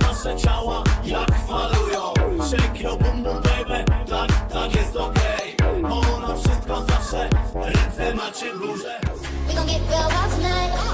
Nasze ciała, jak falują Shake your bum bum baby, tak, tak jest okej. Okay. Bo na wszystko zawsze, ręce macie w górze. We gon' get real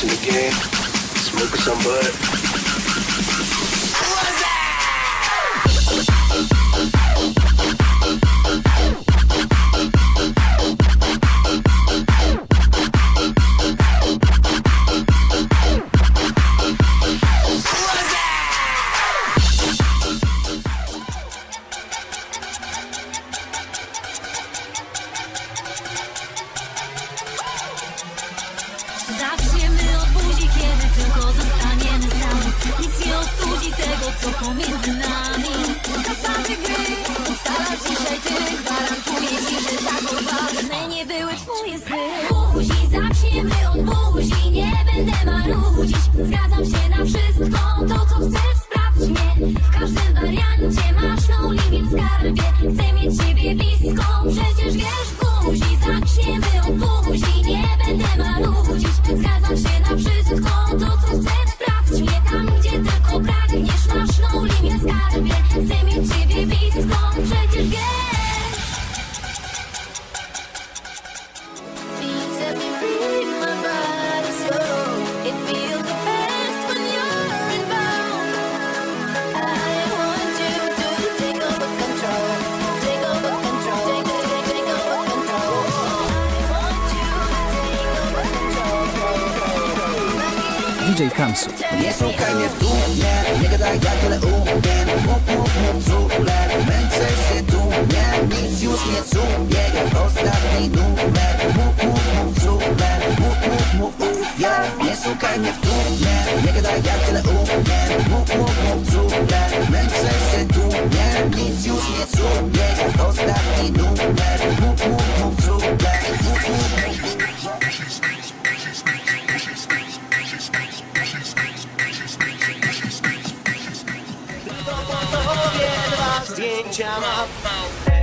watching the game, smoking some bud. Będę marudzić Zgadzam się na wszystko. To, co chcesz, sprawdź mnie. W każdym wariancie masz no limit skarbie. Chcę mieć ciebie blisko. Przecież wiesz, buzi Zaczniemy od buzi. Nie będę marudzić. Zgadzam się na wszystko. To, co chcesz, sprawdź mnie. Tam, gdzie tylko pragniesz Masz no limit skarbie. Chcę mieć ciebie blisko DJ Kamsu. Nie szukaj mnie w tłumie, nie gadaj jak tyle umiem. Mów, mów, mów czule, męczę się dumnie Nic już nie czuję, jak ostatni numer Mów, mów, mów czule, mów, mów, mów yeah Nie szukaj mnie w tłumie, nie gadaj jak tyle umiem. Mów, mów, mów czule, męczę zdjęcia ma.